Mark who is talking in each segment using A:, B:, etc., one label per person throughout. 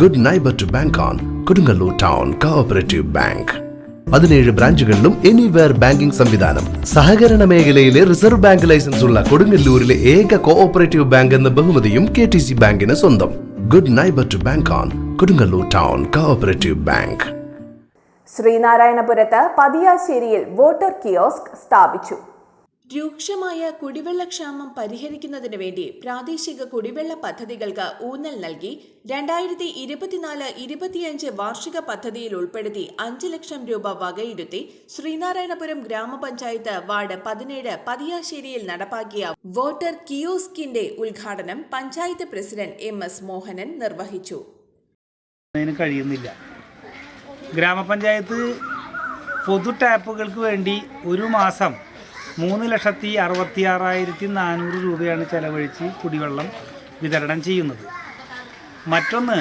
A: Good neighbour to bank on Kodungallur town cooperative bank പതിനേഴ് ബ്രാഞ്ചുകളിലും anywhere banking സംവിധാനം. സഹകരണ മേഖലയിലെ റിസർവ് ബാങ്ക് ലൈസൻസ് ഉള്ള കൊടുങ്ങല്ലൂരിലെ ഏക കോഓപ്പറേറ്റീവ് ബാങ്ക് എന്ന ബഹുമതിയും കെ ടി സി ബാങ്കിന് സ്വന്തം. Good neighbour to bank on Kodungallur town cooperative bank
B: ശ്രീനാരായണപുരത്ത് പതിയാശ്ശേരിയിൽ വോട്ടർ കിയോസ്ക് സ്ഥാപിച്ചു.
C: രൂക്ഷമായ കുടിവെള്ളക്ഷാമം പരിഹരിക്കുന്നതിന് വേണ്ടി പ്രാദേശിക കുടിവെള്ള പദ്ധതികൾക്ക് ഊന്നൽ നൽകി രണ്ടായിരത്തി ഇരുപത്തിനാല് ഇരുപത്തിയഞ്ച് വാർഷിക പദ്ധതിയിൽ ഉൾപ്പെടുത്തി അഞ്ച് ലക്ഷം രൂപ വകയിരുത്തി ശ്രീനാരായണപുരം ഗ്രാമപഞ്ചായത്ത് വാർഡ് പതിനേഴ് പതിയാശ്ശേരിയിൽ നടപ്പാക്കിയ വോട്ടർ കിയോസ്കിന്റെ ഉദ്ഘാടനം panchayat president M S Mohanan നിർവഹിച്ചു.
D: കഴിയുന്നില്ല. ഗ്രാമപഞ്ചായത്ത് പൊതു ടാപ്പുകൾക്ക് വേണ്ടി ഒരു മാസം മൂന്ന് ലക്ഷത്തി അറുപത്തി ആറായിരത്തി നാനൂറ് രൂപയാണ് ചെലവഴിച്ച് കുടിവെള്ളം വിതരണം ചെയ്യുന്നത്. മറ്റൊന്ന്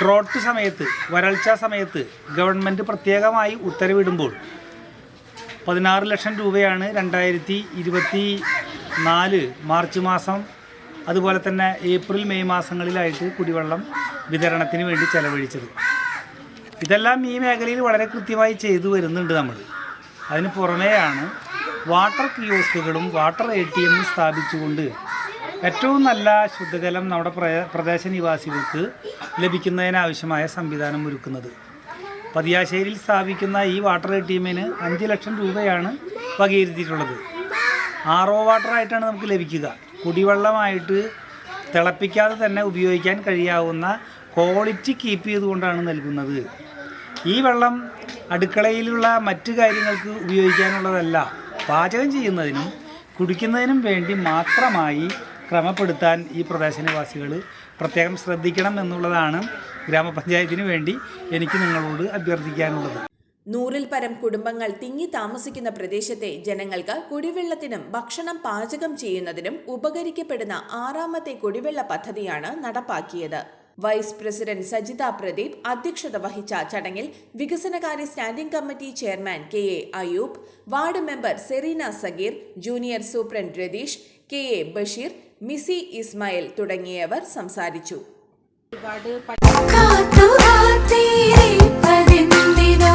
D: ഡ്രോട്ട് സമയത്ത് വരൾച്ച സമയത്ത് ഗവൺമെന്റ് പ്രത്യേകമായി ഉത്തരവിടുമ്പോൾ പതിനാറ് ലക്ഷം രൂപയാണ് രണ്ടായിരത്തി ഇരുപത്തി നാല് മാർച്ച് മാസം അതുപോലെ തന്നെ ഏപ്രിൽ മെയ് മാസങ്ങളിലായിട്ട് കുടിവെള്ളം വിതരണത്തിന് വേണ്ടി ചെലവഴിച്ചത്. ഇതെല്ലാം ഈ മേഖലയിൽ വളരെ കൃത്യമായി ചെയ്തു വരുന്നുണ്ട് നമ്മൾ. അതിന് പുറമെയാണ് വാട്ടർ കിയോസ്കുകളും വാട്ടർ എ ടി എമ്മും സ്ഥാപിച്ചുകൊണ്ട് ഏറ്റവും നല്ല ശുദ്ധജലം നമ്മുടെ പ്രദേശ നിവാസികൾക്ക് ലഭിക്കുന്നതിനാവശ്യമായ സംവിധാനം ഒരുക്കുന്നത്. പതിയാശ്ശേരിയിൽ സ്ഥാപിക്കുന്ന ഈ വാട്ടർ എ ടി എമ്മിന് അഞ്ച് ലക്ഷം രൂപയാണ് വകയിരുത്തിയിട്ടുള്ളത്. ആർ ഒ വാട്ടറായിട്ടാണ് നമുക്ക് ലഭിക്കുക. കുടിവെള്ളമായിട്ട് തിളപ്പിക്കാതെ തന്നെ ഉപയോഗിക്കാൻ കഴിയാവുന്ന ക്വാളിറ്റി കീപ്പ് ചെയ്തുകൊണ്ടാണ് നൽകുന്നത്. ഈ വെള്ളം അടുക്കളയിലുള്ള മറ്റു കാര്യങ്ങൾക്ക് ഉപയോഗിക്കാനുള്ളതല്ല. പാചകം ചെയ്യുന്നതിനും കുടിക്കുന്നതിനും വേണ്ടി മാത്രമായി ക്രമപ്പെടുത്താൻ ഈ പ്രദേശനിവാസികൾ പ്രത്യേകം ശ്രദ്ധിക്കണം എന്നുള്ളതാണ് ഗ്രാമപഞ്ചായത്തിന് വേണ്ടി എനിക്ക് നിങ്ങളോട് അഭ്യർത്ഥിക്കാനുള്ളത്.
C: നൂറിൽ പരം കുടുംബങ്ങൾ തിങ്ങി താമസിക്കുന്ന പ്രദേശത്തെ ജനങ്ങൾക്ക് കുടിവെള്ളത്തിനും ഭക്ഷണം പാചകം ചെയ്യുന്നതിനും ഉപകരിക്കപ്പെടുന്ന ആറാമത്തെ കുടിവെള്ള പദ്ധതിയാണ് നടപ്പാക്കിയത്. വൈസ് പ്രസിഡന്റ് സജിത പ്രദീപ് അധ്യക്ഷത വഹിച്ച ചടങ്ങിൽ വികസനകാര്യ standing committee chairman K A Ayub ward member Sereena Sageer junior superintendent Ratheesh K A Basheer Misi Ismail തുടങ്ങിയവർ സംസാരിച്ചു.
E: കാത്തുകാത്തിരിപ്പതെന്തിനോ